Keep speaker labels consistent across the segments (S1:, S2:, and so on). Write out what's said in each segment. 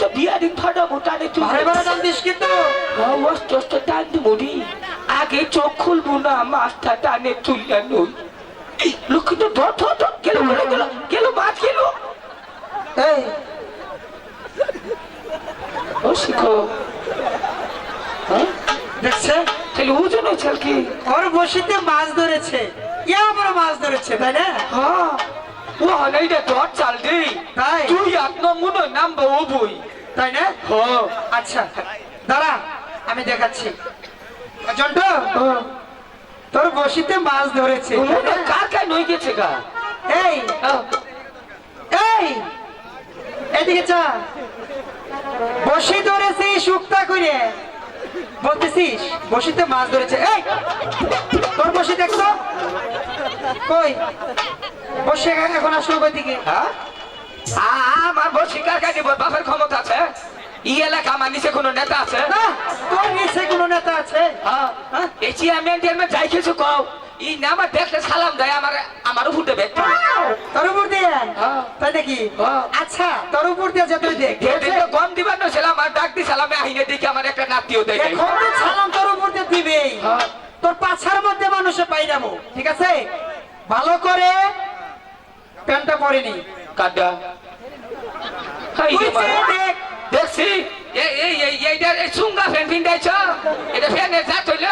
S1: তো
S2: বিয়ারিং
S1: কিন্তু।
S2: অস্ত টান আগে চোখ খুলবো না টানে নই। লক্ষ্মী তো ধর ধর ধর গেল গেল গেল মাছ গেল।
S1: এই।
S2: ও শিখো।
S1: দেখছে?
S2: তাহলে
S1: ওর বসিতে মাছ ধরেছে। ইয়া বড় মাছ ধরেছে তাই না?
S2: হ্যাঁ। ও হনাইটা চাল দে।
S1: তাই?
S2: তুই এক নম্বর নাম্বার ও বই
S1: তাই না?
S2: হ্যাঁ
S1: আচ্ছা দাঁড়া আমি দেখাচ্ছি। জন্টু তোর বসিতে মাছ ধরেছে। তাই না?
S2: কার কার নই গেছে গা?
S1: এই
S2: হ্যাঁ।
S1: এই এদিকে চা বসি ধরেছি শুক্তা করে বলতেছিস বসিতে মাছ ধরেছে। এই তোর বসি দেখছ? কই? বসে এখন আসলো কই দিকে
S2: হ্যাঁ? আমার বসি কার কাছে বাপের ক্ষমতা আছে? ই এলাকা আমার নিচে কোনো নেতা আছে?
S1: না তোর নিচে কোনো নেতা আছে?
S2: হ্যাঁ।
S1: হ্যাঁ?
S2: এই চেয়ারম্যান টেয়ারম্যান যাই কিছু কও। ই না আমার দেখলে সালাম দেয় আমার আমার উপর দেবে
S1: তোর উপর দিয়ে?
S2: হ্যাঁ।
S1: তাই নাকি?
S2: হ্যাঁ।
S1: আচ্ছা তোর উপর দিয়ে যা তুই দেখ
S2: যেদিন তো কম দিবার না ছিলাম আর ডাক দি সালামে আহিনে দেখি আমার একটা নাতিও দেয়
S1: এখন তো সালাম তোর উপর দিয়ে দিবেই
S2: হ্যাঁ।
S1: তোর পাছার মধ্যে মানুষে পাই যাব ঠিক আছে? ভালো করে প্যান্টটা পরে নি।
S2: কাডা হাই
S1: তুই
S2: রে মা।
S1: চেয়ে দেখ।
S2: দেখছি। এই চুঙ্গা ফ্যান পিন্দাইছ এটা ফ্যানের জাত হইল।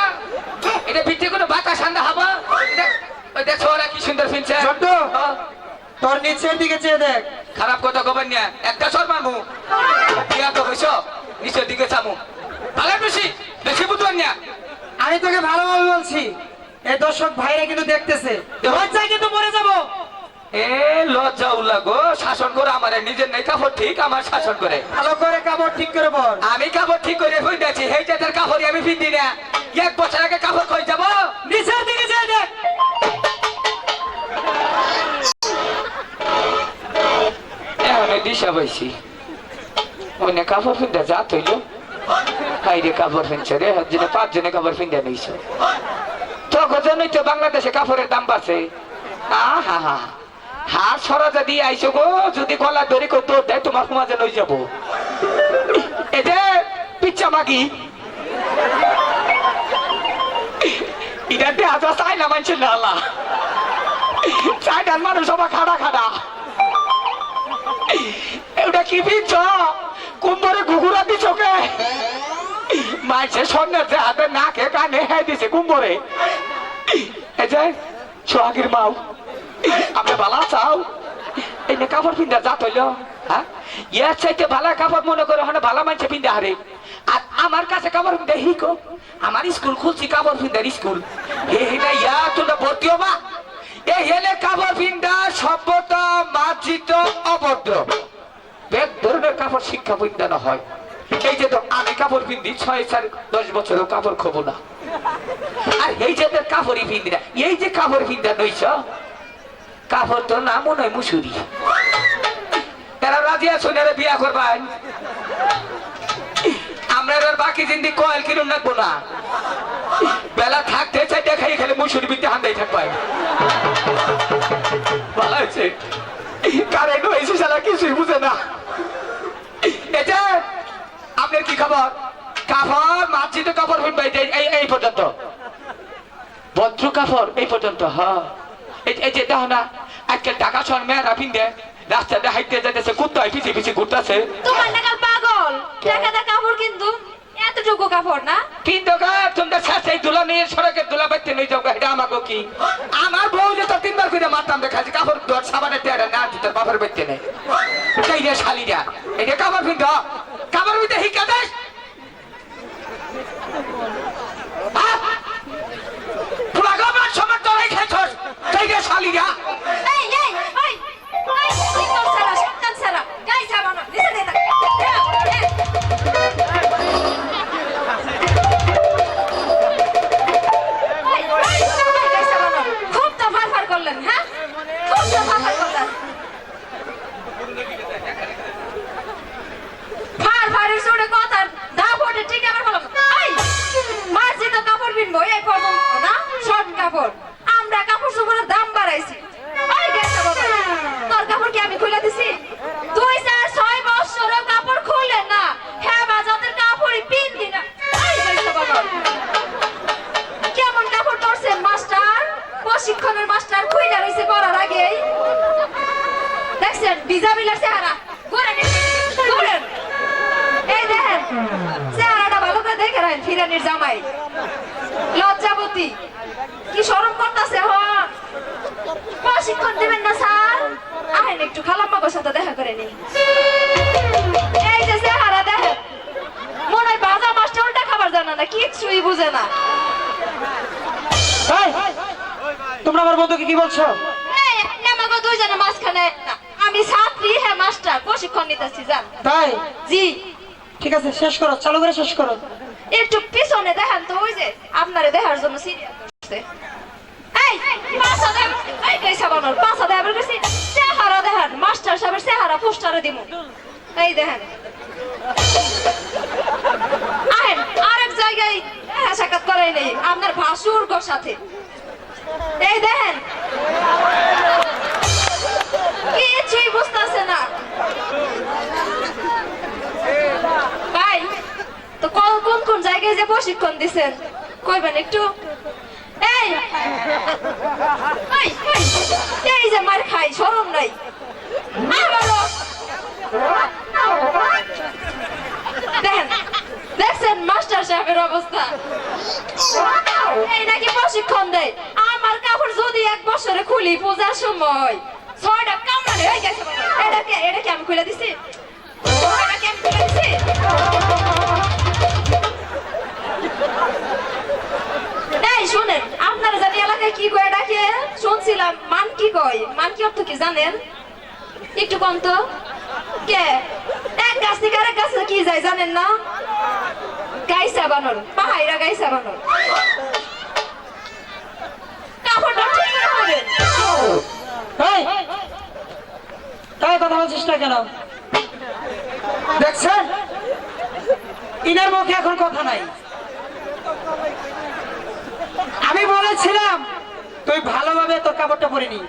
S2: এটা ভিতরে কোনো বাতাস ঠান্ডা হবা? দেখছ ওরা কি সুন্দর ফিনছে। হ্যাঁ।
S1: তোর নিচের দিকে চেয়ে দেখ।
S2: খারাপ কথা কবেন না। একটা সর মারমু। বিয়া তো হইছ নিচের দিকে চামু। ভালো বেশি বেশি বুঝবেন না।
S1: আমি তোকে ভালোভাবে বলছি। এই দর্শক ভাইরা কিন্তু দেখতেছে। লজ্জায় কিন্তু মরে যাব।
S2: এ লজ্জা শাসন করে আমার নিজের নেই কাপড় ঠিক আমার শাসন করে।
S1: ভালো করে কাপড় ঠিক করে বল।
S2: আমি কাপড় ঠিক করে হয়ে যাচ্ছি সেই জাতের কাপড়ই আমি ফিরতি না। এক বছর আগে কাপড় যাব?
S1: নিচের দিকে চেয়ে দেখ।
S2: এখন ওই দিশা পাইছি ওই কাপড় ফিনতে যা তৈল হাই রে কাপড় ফিনছে রে যেন পাঁচজনে কাপড় ফিনতে নিছ তখন জন্যই তো বাংলাদেশে কাপড়ের দাম বাড়ছে। আহা হা। হার সরা যদি আইসো গো, যদি গলা ধরে কেউ তোর দেয় তোমার সমাজে লই যাব। এতে পিচ্ছা মাগি। এটা দেয়া তো চাই মানছে না আল্লাহ। চাইটার মানুষ সবাই খাড়া কি পিচ্ছ কুম্ভরে ঘুঘুরা দিছ কে? স্বর্ণের যে হাতে নাকে কানে হ্যাঁ দিছে কুম্ভরে এই যে, সোহাগির মাও। আপনি ভালো চাও। এই নে কাপড় পিন্দা যা তৈল হ্যাঁ ইয়ার চাইতে ভালো কাপড় মনে করে ওখানে ভালো মানছে পিন্দা হারে। আর আমার কাছে কাপড় পিন্দা হিকো আমার স্কুল খুলছি কাপড় পিন্দার স্কুল। হে হেটা ইয়া তোমরা ভর্তি হবা? এ, হেলে কাপড় পিন্দা সভ্যতা, মার্জিত, অভদ্র। বেদ ধরনের কাপড় শিক্ষা বিজ্ঞান হয়। এই যে তো আমি কাপড় পিন্দি ছয়, চার, দশ বছরও কাপড় খবো না। আর এই যে কাপড়ই পিন্দি না, এই যে কাপড় পিন্দা নইছ কাপড় তোর নাম মনে হয় মুসুরি। এরা রাজি আছো এরা বিয়া করবেন আমরা এবার বাকি জিন্দি কয়েল কিনুন রাখব না। বেলা থাকতে চাই দেখাই খালি মুসুরি বিদ্যা হান্দাই থাকবাই ভালো হয়েছে। কারেন্ট হয়েছে সারা কিছুই বুঝে না। এটা আপনার কি খবর? কাপড় মার্জিত কাপড় ফিরবে এই এই পর্যন্ত। ভদ্র কাপড় এই পর্যন্ত হ্যাঁ। এই যে, দেখো না আজকাল টাকা শোন মেয়েরা পিন্দে রাস্তাতে হাইতে যেতেছে কুত্তায় পিছিয়ে পিছিয়ে ঘুরতেছে।
S3: তোমার নাগাল পাগল। টাকা দা কাপড় কিন্তু এতটুকু কাপড় না?
S2: কিন্তু গা তোমরা শেষে দুলা নিয়ে সড়কের দুলা বাইতে নিয়ে যাও এটা আমাকে কি? আমার বউ যে তো তিনবার করে মারতাম দেখাচ্ছি কাপড় দর সাবানের তেয়ারা না দিতে বাপের বাইতে নেই রে শালিরা এটা কাপড় পিন্ধ।
S3: আমার কি
S1: বলছো?
S3: আমাকে মাঝখানে আমি ছাত্রী হ্যাঁ মাস্টার প্রশিক্ষণ নিতেছি জান।
S1: তাই?
S3: জি।
S1: ঠিক আছে শেষ করো চালু করে শেষ করো।
S3: একটু পিছনে দেখেন তো ওই যে আপনারে দেখার জন্য সিরিয়াল করছে এই পাঁচা দেব এই গাইসা বানর পাঁচা দেবের কাছে চেহারা দেখেন মাস্টার সাহেবের চেহারা পোস্টারে দিমু। এই দেখেন। আহেন আরেক জায়গায় সাক্ষাৎ করাই নেই আপনার ভাসুর সাথে। এই দেখেন কিছুই বুঝতেছে না। ভাই তো কোন কোন জায়গায় যে প্রশিক্ষণ দিছেন? কইবেন একটু। এই! এই, যে মার খাই শরম নাই। আবারও মাস্টার সাহেবের অবস্থা। এই নাকি প্রশিক্ষণ দেয়। আমার কাপড় যদি এক বছরে খুলি পূজার সময়, ছয়টা কামড়ানি হয়ে গেছে বাবা। এটা কি এটা কি আমি খুলে দিছি। আমি খুলে দিছি। আপনারা জানি এলাকায় কি শুনছিলাম, মান কি কয়? মান কি অর্থ কি জানেন? একটু কম কে? এক গাছ থেকে আরেক গাছে কি যায় জানেন না? বানর পাহাইরা বানর। কাপড়টা ঠিক করে পরেন।
S1: তাই কথা বলছিস না কেন? দেখছেন? ইনার মুখে এখন কথা নাই। আমি বলেছিলাম তুই ভালোভাবে তোর কাপড়টা পরে নি।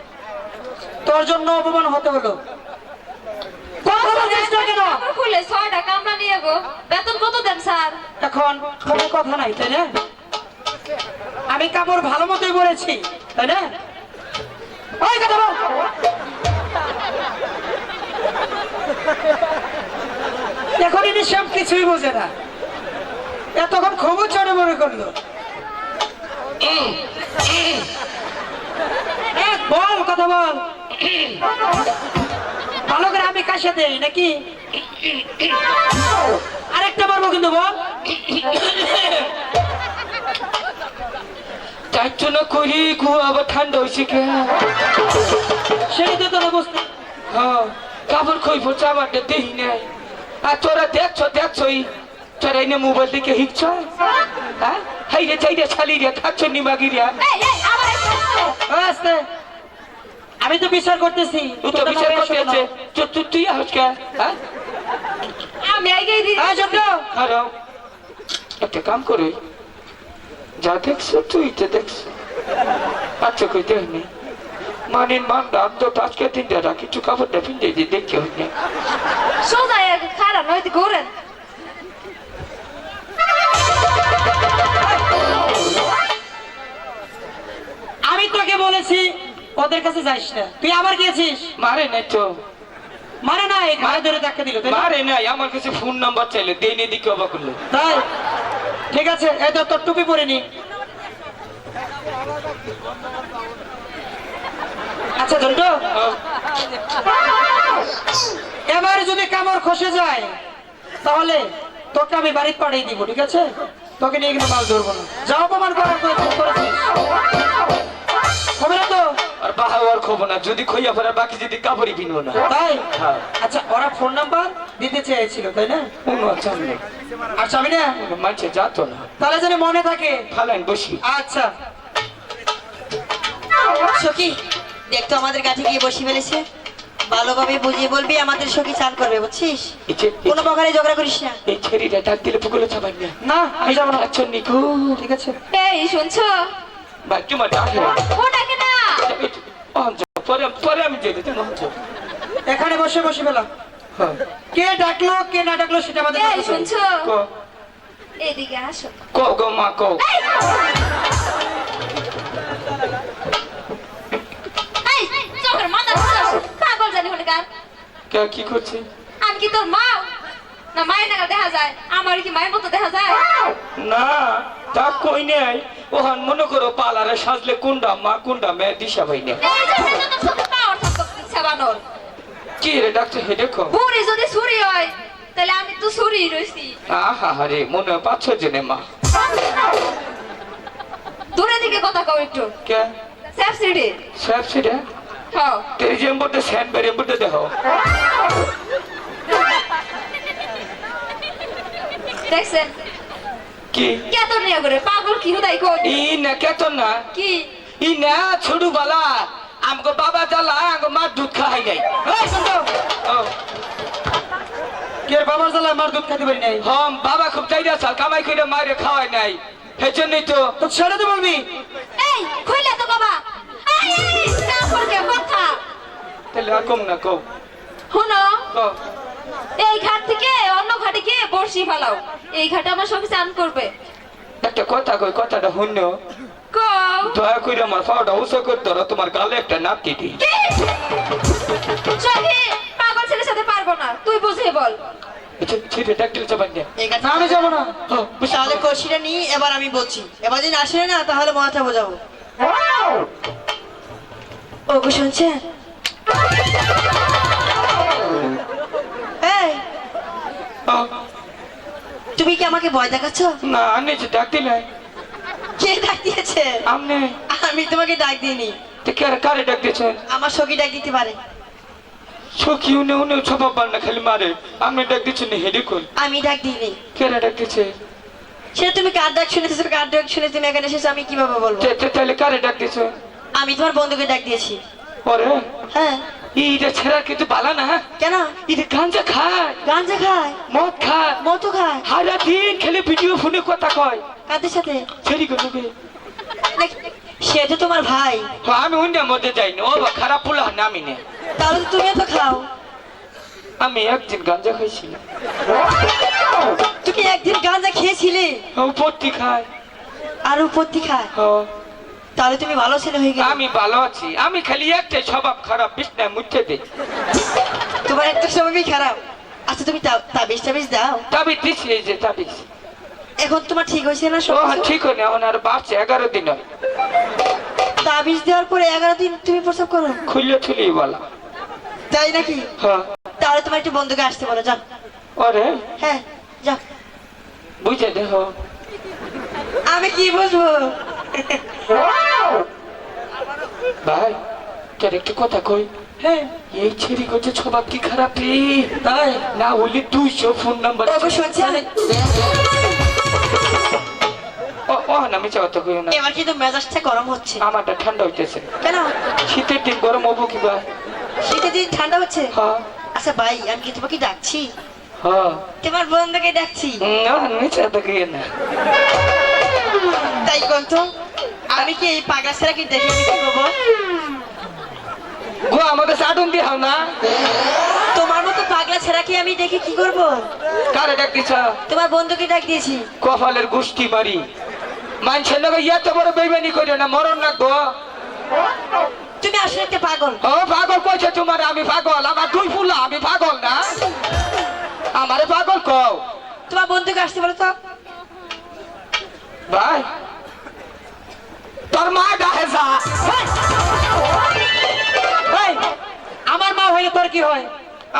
S1: তোর জন্য অপমান হতে হলো। কথা বলছিস না কেন?
S3: খুলে ছয়টা কামড়া নিয়ে গো। স্যার।
S1: এখন কোনো কথা নাই, তাই না? আমি কাপড় ভালো মতোই পরেছি, তাই না? ওই কথা বল। এখন ইনি সব কিছুই বোঝে না। এতক্ষণ খবর চড়ে মনে করল। বল, কথা বল। ভালো করে আমি কাশে দেই, নাকি? আরেকটা পারব কিন্তু বল।
S2: তার জন্য করি আবার ঠান্ডা হয়েছে কে?
S1: তো তোর অবস্থা?
S2: হ্যাঁ কাপড় খই পড়ছে আমারটা দেই নাই। আর তোরা দেখছ দেখছোই তোরা এনে মোবাইল দেখে হিকছ? হ্যাঁ? হাই রে চাই রে ছালি রে খাচ্ছ নিমাগি রে
S3: এই এই আবার একটা
S1: ও, আস্তে। আমি তো বিচার করতেছি।
S2: ও তো বিচার করতে আছে। তো তুই তুই আসছ কে? হ্যাঁ?
S3: আমি এগিয়ে দিই
S1: হ্যাঁ
S2: একটা কাম করো। যা দেখছ তুই তো দেখছ। আচ্ছা কই দেখনি মানিন মান দাম তো আজকে তিনটা রাখি। একটু কাপড়টা দিয়ে দেখতে না
S3: সোজা খারাপ নয় ঘোরেন।
S1: আমি তোকে বলেছি ওদের কাছে যাইস না। তুই আবার গিয়েছিস?
S2: মারে নাই তো।
S1: মানে না এই ঘাড়ে ধরে দেখা দিল না?
S2: মারে নাই আমার কাছে ফোন নাম্বার চাইলে দেই নি দিকে অবাক করল
S1: তাই? ঠিক আছে এই তো তোর টুপি পরে নি। আচ্ছা ঝন্টু। এবার যদি কামড় খসে যায় তাহলে তোকে আমি বাড়িতে পাঠিয়ে দিব ঠিক আছে? তোকে নিয়ে কিন্তু মাছ ধরবো না। যা অপমান করার করে করেছিস। হবে না তো?
S2: আর বাহাওয়ার খবর না যদি খইয়া পড়ে বাকি যদি কাপড়ই পিনবো না।
S1: তাই। আচ্ছা ওরা ফোন নাম্বার দিতে চেয়েছিল তাই না? আচ্ছা আমি না?
S2: মানছে যাতো না।
S1: তাহলে যেন মনে থাকে।
S2: বসি।
S1: আচ্ছা।
S4: সখী দেখ তো আমাদের কাছে গিয়ে বসে ফেলেছে। ভালোভাবে বুঝিয়ে বলবি আমাদের সখী চান করবে বুঝছিস? কোনো প্রকারে ঝগড়া করিস না।
S2: এই ছেড়িটা ডাক দিলে পুকুরে চাপাই না।
S1: না আমি যাব না।
S2: আচ্ছা নিকু।
S1: ঠিক আছে।
S3: এই শুনছো?
S2: ভাই তোমার ডাকে।
S3: ওটাকে
S2: পরে পরে আমি যেতে
S1: এখানে বসে বসে পেলাম
S2: হ্যাঁ।
S1: কে ডাকলো কে না ডাকলো সেটা আমাদের।
S3: শুনছো?
S2: কো।
S3: এদিকে আসো।
S2: কো গো মা কো।
S3: পাগল জানি হলে কার।
S2: কে কি করছে?
S3: আমি কি তোর মা? না মায়ের দেখা যায়। আমার কি মায়ের মতো দেখা যায়?
S2: না তা কই নাই? ওহান মনে করো পালারে সাজলে কোনটা মা কোনটা মেয়ে দিশা ভাই না কি রে ডাক্তার হে দেখো।
S3: বুড়ি যদি ছুরি হয় তাহলে আমি তো ছুরি রইছি।
S2: আহা হারে মনে হয় পাঁচ জনে মা।
S3: দূরে দিকে কথা কও একটু।
S2: কে?
S3: সেফ সিডি।
S2: সব সেটা
S3: হ্যাঁ।
S2: তেরে যে মধ্যে স্যান বেরে মধ্যে দেখো।
S3: দেখছেন?
S2: কি?
S3: কে তোর নিয়ে করে পাগল কি হুদাই কই
S2: ই না কেতন? না
S3: কি?
S2: ই না ছোটু বালা। আমগো বাবা জ্বালা আমগো মা দুধ খাই নাই।
S1: এই শুনতো কে বাবার জ্বালায় মার দুধ খেতে পারি নাই?
S2: হম বাবা খুব চাইরা চাল কামাই করে মারে খাওয়াই নাই। সেজন্যই তো
S1: তো ছেড়ে তো বলবি।
S3: এই কইলা তো বাবা। আই আই সম্পর্কে কথা?
S2: তাহলে আর কম না কও।
S3: এই ঘাট থেকে অন্য ঘাটে গিয়ে বর্ষি ফেলাও। এই ঘাটে আমার সঙ্গে চান করবে।
S2: একটা কথা কই কথাটা শুন্য
S3: কও।
S2: দয়া করে আমার পাওয়াটা উঁচু করতে তোমার গালে একটা নাপটি দিই
S3: কি? সখী পাগল ছেলের সাথে পারব না। তুই বুঝিয়ে বল।
S1: আমি যাব না।
S2: ও,
S4: তাহলে কষিটা নিয়ে এবার আমি বলছি। এবার যদি আসে না তাহলে মাথা বোঝাবো। ওগো শুনছেন? এই,
S2: ও,
S4: তুমি কি আমাকে ভয় দেখাচ্ছ?
S2: না আনে যে ডাক দিলে।
S4: কে ডাক দিয়েছে?
S2: আমনে
S4: আমি তোমাকে ডাক দিইনি।
S2: তো কারে কারে ডাক দিয়েছেন
S4: আমার সখী ডাক দিতে পারে।
S2: সখী উনি উনি সবাব পার না খালি মারে। আপনি ডাক দিচ্ছেন হেডে কোন
S4: আমি ডাক দিইনি।
S2: কেরা ডাক দিচ্ছে
S4: সে তুমি কার ডাক শুনেছো কার ডাক শুনে তুমি এখানে এসেছ আমি কীভাবে বলব?
S2: তাহলে কারে ডাক দিয়েছে?
S4: আমি তোমার বন্ধুকে ডাক দিয়েছি।
S2: ওরে?
S4: হ্যাঁ।
S2: এইটা ছেড়া কিন্তু বালা না।
S4: কেন?
S2: এটা গাঞ্জা খায়।
S4: গাঞ্জা খায়?
S2: মদ খায়।
S4: মতো খায়?
S2: সারা দিন খেলে ভিডিও ফোনে কথা কয়।
S4: কাদের সাথে?
S2: ছেড়ি করবে
S4: নাকি- সে তো তোমার ভাই।
S2: আমি অন্যের মধ্যে যাই না ও বা খারাপ পোলা নামি নে
S4: তাহলে তো তুমিও তো খাও।
S2: আমি একদিন গাঞ্জা খাইছিলাম।
S4: তুমি একদিন গাঁজা খেয়েছিলে?
S2: ও পত্তি খায়।
S4: আর উপত্তি খায়?
S2: ও,
S4: তাহলে তুমি ভালো ছেলে হয়ে গেলে।
S2: আমি ভালো আছি। আমি খালি একটাই স্বভাব খারাপ বিছনায় মুছে দিই।
S4: তোমার একটা স্বভাবই খারাপ। আচ্ছা তুমি তাবিজ টাবিজ দাও।
S2: তাবিজ দিছি এই যে তাবিজ।
S4: এখন তোমার ঠিক হয়েছে না সব?
S2: ঠিক হয় না এখন আর বাড়ছে এগারো দিন হয়।
S4: তাবিজ দেওয়ার পরে এগারো দিন তুমি প্রসব করো?
S2: খুললে খুলি বলা।
S4: তাই নাকি?
S2: হ্যাঁ।
S4: তাহলে তোমার একটু বন্ধুকে আসতে বলো যাও।
S2: ওরে?
S4: হ্যাঁ যাও।
S2: বুঝে দেখো।
S4: আমি কি বুঝব
S2: ভাই তোর একটু কথা কই।
S1: হ্যাঁ।
S2: এই ছেড়ি করছে স্বভাব কি খারাপ রে?
S1: তাই
S2: না দুইশো ফোন নাম্বার কই না
S4: এবার কিন্তু মেজাজটা গরম হচ্ছে।
S2: আমারটা ঠান্ডা হইতেছে।
S4: কেন?
S2: শীতের দিন গরম হব কি ভাই?
S4: শীতের দিন ঠান্ডা হচ্ছে?
S2: হ্যাঁ।
S4: আচ্ছা ভাই আমি কি তোমাকে ডাকছি?
S2: হ্যাঁ।
S4: তোমার বন্ধুকে ডাকছি?
S2: না
S4: তাই কোন তো আমি কি এই পাগলা ছেড়া কি দেখে কি করব?
S2: গো আমাদের সাটুন দি হাও না।
S4: তোমার মতো পাগলা ছেড়া কি আমি দেখে কি করব?
S2: কারে ডাক দিছ?
S4: তোমার বন্ধুকে ডাক দিয়েছি।
S2: কপালের গুষ্টি মারি মানুষের লোক এত বড় বেইমানি করিও না মরণ না গো।
S4: তুমি আসলে একটা পাগল।
S2: ও পাগল কইছে তোমার আমি পাগল আমার দুই ফুলা আমি পাগল না। আমারে পাগল কও।
S4: তোমার বন্ধুকে আসতে বলো তো।
S2: ভাই তোর মা
S1: এই, আমার মা হয়ে তোর কি হয়?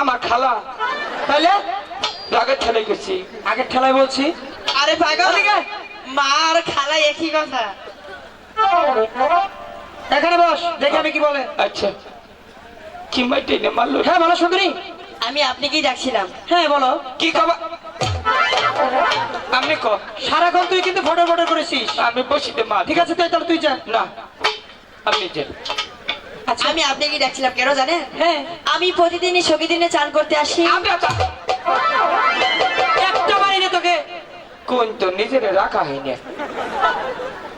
S2: আমার খালা।
S1: তাহলে
S2: রাগের ছেলে গেছি।
S1: আগের ঠেলায় বলছি?
S4: আরে পাগল। মা আর খালা একই কথা।
S1: এখানে বস দেখি আমি কি বলে।
S2: আচ্ছা। কি মাইটে নে মারলো?
S1: হ্যাঁ বলো সুন্দরী
S4: আমি আপনাকেই ডাকছিলাম।
S1: হ্যাঁ বলো।
S2: কি খাবা আপনি ক
S1: সারাক্ষণ তুই কিন্তু ফটো ফটো করেছিস।
S2: আমি বসিতে মা।
S1: ঠিক আছে তুই তাহলে তুই যা।
S2: না আপনি যে
S1: আচ্ছা।
S4: আমি আপনাকেই ডাকছিলাম কেন জানেন?
S1: হ্যাঁ।
S4: আমি প্রতিদিনই সখী দিনে চান করতে আসি।
S2: আমরা
S1: একটা বাড়ি নে তোকে।
S2: কোন তো নিজের রাখা হয়নি।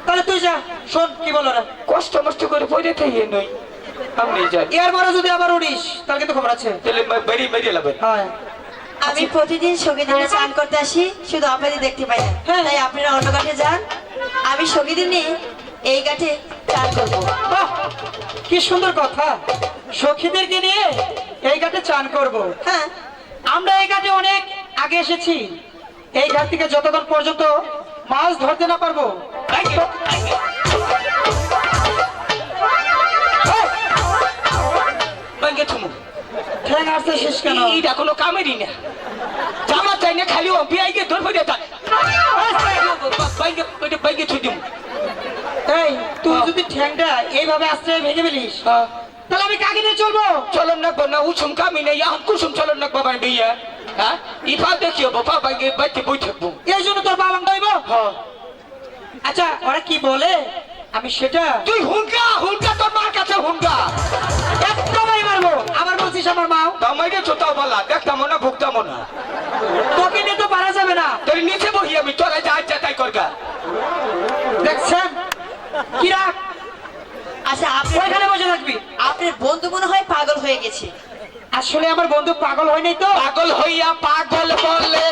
S1: তাহলে তুই যা শোন কি বলো না
S2: কষ্ট মষ্ট করে পড়ে থাকি নই। আপনি যাই।
S1: এর পরে যদি আবার উড়িস তাহলে কিন্তু খবর আছে।
S2: তাহলে বেরিয়ে বেরিয়ে লাগবে
S1: হ্যাঁ।
S4: আমি প্রতিদিন দিনে চান করতে আসি শুধু আপনাদের দেখতে পাই না
S1: হ্যাঁ।
S4: তাই আপনারা অন্য ঘাটে যান আমি সখী দিনে এই ঘাটে চান করব
S1: বাহ, কি সুন্দর কথা সখীদেরকে নিয়ে এই ঘাটে চান করব
S4: হ্যাঁ
S1: আমরা এই ঘাটে অনেক আগে এসেছি এই ঘাট থেকে যতক্ষণ পর্যন্ত মাছ ধরতে না পারব
S2: ভাঙ্গে এইটা কোনো কামেরই না। জামা চাই না খালি ও বিয়াইকে ধর বাইকে বাইকে থুই
S1: এই তুই যদি ঠ্যাংটা এইভাবে আসতে ভেঙে ফেলিস তাহলে আমি কাকে নিয়ে চলবো?
S2: চলন না না উছুম কামি নেই এখন কুসুম চলন না বাবা বিয়া হ্যাঁ? ইফা দেখিও বাবা বাইকে বাইকে বই থাকব।
S1: এই জন্য তোর বাবা গাইব আচ্ছা ওরা কি বলে? আমি সেটা
S2: তুই হুনকা হুনকা তোর মার কাছে
S1: বাড়ি মারবো? আবার বলছিস আমার মাও?
S2: দামাইকে চোতাও বলা দেখতাম না ভুগতাম না
S1: তোকে নিয়ে তো পারা যাবে না।
S2: তোর নিচে বহি আমি তোরা যা যা তাই করগা।
S1: দেখছেন? কি রাখ
S4: আচ্ছা আপনি
S1: ওইখানে বসে থাকবি।
S4: আপনার বন্ধু মনে হয় পাগল হয়ে গেছে।
S1: আসলে আমার বন্ধু পাগল হয়নি তো।
S2: পাগল হইয়া পাগল বলে।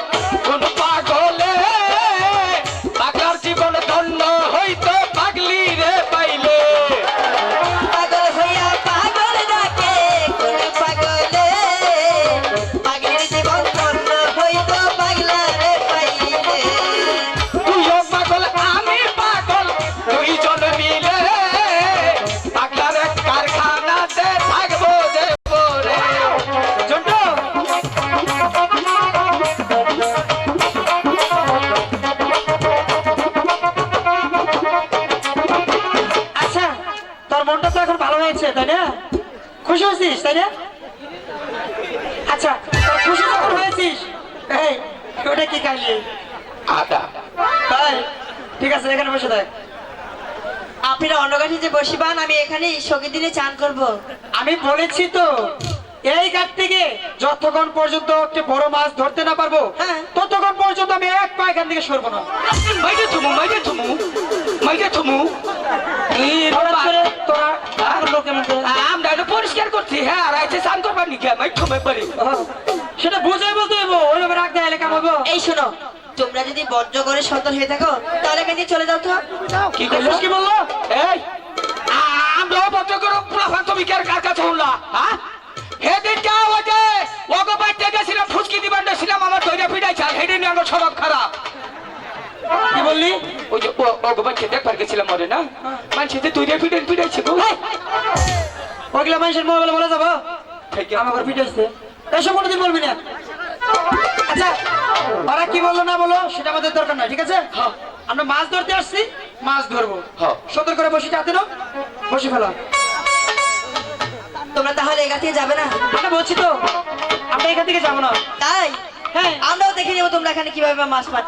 S1: আচ্ছা তোর খুশি যখন হয়েছিস? এই ওটা কি খাইলি
S2: আটা।
S1: তাই? ঠিক আছে এখানে বসে থাক।
S4: আপনারা অন্য কাছে যে বসিবান আমি এখানে সখী দিনে চান করব।
S1: আমি বলেছি তো। এই ঘাট থেকে যতক্ষণ পর্যন্ত একটি বড় মাছ ধরতে না পারব
S4: হ্যাঁ।
S1: ততক্ষণ পর্যন্ত আমি এক পা এখান থেকে সরবো না।
S2: মাইকে থুমু মাইকে থুমু মাইকে থুমু।
S1: হঠাৎ করে তোরা আমার লোক কেমন করে?
S2: আমরা এটা পরিষ্কার করছি হ্যাঁ আর আইছে স্নান করবার নিকে মাই থুমে পারি
S1: সেটা বলতে হইব ওইভাবে রাখ দেয় কেমন হইব
S4: এই শোনো তোমরা যদি বজ্র করে সন্তান হয়ে থাকো তাহলে থেকে চলে যাও তো।
S2: কি
S1: বলল?
S2: এই আমার স্বভাব খারাপ।
S1: কি বললি?
S2: ওই যে ও- ওগো বাইতে গেছিলাম মরে না? মানুষের দইরা পিটাই পিটাইছে গো
S1: ওইগুলা মানুষের মোবাইলে বলে যাব? আমার পিটাইছে এসব কোনোদিন বলবি না। আচ্ছা ওরা কি বলল না বলো সেটা আমাদের দরকার নাই ঠিক আছে? আমরা মাছ ধরতে আসছি মাছ ধরবো।
S2: হ্যাঁ।
S1: সুন্দর করে বসে যাতে নাও। বসে ফেলা।
S4: তোমরা তাহলে এখান থেকে যাবে না?
S1: আমরা বলছি তো আমরা এখান থেকে যাব না।
S4: তাই? আমরাও দেখে নেব তোমরা এখানে কীভাবে মাছ মাছ